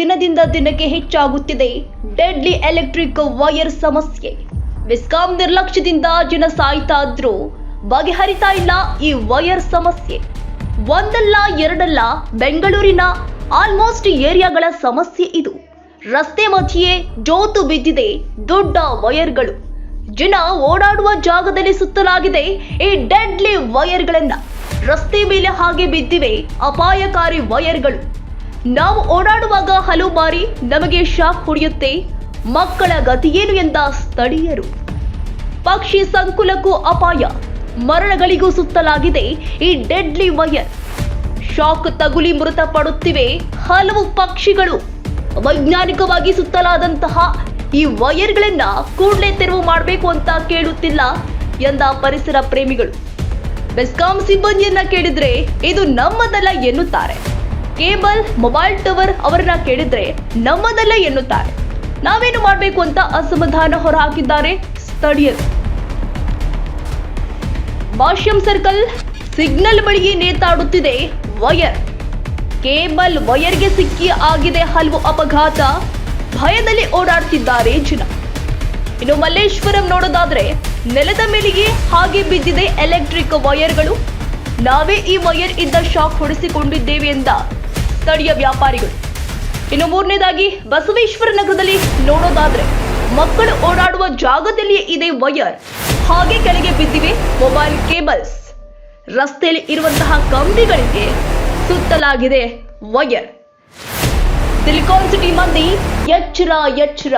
ದಿನದಿಂದ ದಿನಕ್ಕೆ ಹೆಚ್ಚಾಗುತ್ತಿದೆ. ಡೆಡ್ಲಿ ಎಲೆಕ್ಟ್ರಿಕ್ ವೈರ್ ಸಮಸ್ಯೆ. ವಿಸ್ಕಾಂ ನಿರ್ಲಕ್ಷ್ಯದಿಂದ ಜನ ಸಾಯ್ತಾದ್ರೂ ಬಗೆಹರಿತಾ ಇಲ್ಲ ಈ ವೈರ್ ಸಮಸ್ಯೆ. ಒಂದಲ್ಲ, ಎರಡಲ್ಲ ಬೆಂಗಳೂರಿನ ಆಲ್ಮೋಸ್ಟ್ ಏರಿಯಾಗಳ ಸಮಸ್ಯೆ ಇದು. ರಸ್ತೆ ಮಧ್ಯೆ ಜೋತು ಬಿದ್ದಿದೆ ದೊಡ್ಡ ವೈರ್ಗಳು. ಜನ ಓಡಾಡುವ ಜಾಗದಲ್ಲಿ ಸುತ್ತಲಾಗಿದೆ ಈ ಡೆಡ್ಲಿ ವೈರ್ಗಳನ್ನ ರಸ್ತೆ ಮೇಲೆ ಹಾಗೆ ಬಿದ್ದಿವೆ ಅಪಾಯಕಾರಿ ವೈರ್ಗಳು. ನಾವು ಓಡಾಡುವಾಗ ಹಲವು ಬಾರಿ ನಮಗೆ ಶಾಕ್ ಹೊಡೆಯುತ್ತೆ. ಮಕ್ಕಳ ಗತಿಯೇನು ಎಂದ ಸ್ಥಳೀಯರು. ಪಕ್ಷಿ ಸಂಕುಲಕ್ಕೂ ಅಪಾಯ. ಮರಣಗಳಿಗೂ ಸುತ್ತಲಾಗಿದೆ ಈ ಡೆಡ್ಲಿ ವೈರ್. ಶಾಕ್ ತಗುಲಿ ಮೃತಪಡುತ್ತಿವೆ ಹಲವು ಪಕ್ಷಿಗಳು. ವೈಜ್ಞಾನಿಕವಾಗಿ ಸುತ್ತಲಾದಂತಹ ಈ ವೈರ್ಗಳನ್ನ ಕೂಡಲೇ ತೆರವು ಮಾಡಬೇಕು ಅಂತ ಕೇಳುತ್ತಿಲ್ಲ ಎಂದ ಪರಿಸರ ಪ್ರೇಮಿಗಳು. ಬೆಸ್ಕಾಂ ಸಿಬ್ಬಂದಿಯನ್ನ ಕೇಳಿದ್ರೆ ಇದು ನಮ್ಮದಲ್ಲ ಎನ್ನುತ್ತಾರೆ. ಕೇಬಲ್, ಮೊಬೈಲ್ ಟವರ್ ಅವರನ್ನ ಕೇಳಿದ್ರೆ ನಮ್ಮದಲ್ಲ ಎನ್ನುತ್ತಾರೆ. ನಾವೇನು ಮಾಡಬೇಕು ಅಂತ ಅಸಮಾಧಾನ ಹೊರಹಾಕಿದ್ದಾರೆ ಸ್ಥಳೀಯರು. ಭಾಷ್ಯಂ ಸರ್ಕಲ್ ಸಿಗ್ನಲ್ ಬಳಿಗೆ ನೇತಾಡುತ್ತಿದೆ ವಯರ್. ಕೇಬಲ್ ವಯರ್ಗೆ ಸಿಕ್ಕಿ ಆಗಿದೆ ಹಲವು ಅಪಘಾತ. ಭಯದಲ್ಲಿ ಓಡಾಡ್ತಿದ್ದಾರೆ ಜನ. ಇನ್ನು ಮಲ್ಲೇಶ್ವರಂ ನೋಡೋದಾದ್ರೆ ನೆಲದ ಮೇಲಿಗೆ ಹಾಗೆ ಬಿದ್ದಿದೆ ಎಲೆಕ್ಟ್ರಿಕ್ ವಯರ್ಗಳು. ನಾವೇ ಈ ವಯರ್ ಇದ್ದ ಶಾಕ್ ಹೊಡೆಸಿಕೊಂಡಿದ್ದೇವೆ ಎಂದ ಸ್ಥಳೀಯ ವ್ಯಾಪಾರಿಗಳು. ಇನ್ನು ಮೂರನೇದಾಗಿ, ಬಸವೇಶ್ವರ ನಗರದಲ್ಲಿ ನೋಡೋದಾದ್ರೆ, ಮಕ್ಕಳು ಓಡಾಡುವ ಜಾಗದಲ್ಲಿಯೇ ಇದೆ ವಯರ್ ಹಾಗೆ ಕೆಳಗೆ ಬಿದ್ದಿವೆ ಮೊಬೈಲ್ ಕೇಬಲ್ಸ್. ರಸ್ತೆಯಲ್ಲಿ ಇರುವಂತಹ ಕಂಬಿಗಳಿಗೆ ಸುತ್ತಲಾಗಿದೆ ವಯರ್ ಸಿಲಿಕಾನ್ ಸಿಟಿ ಮಂದಿ ಎಚ್ಚರ ಎಚ್ಚರ.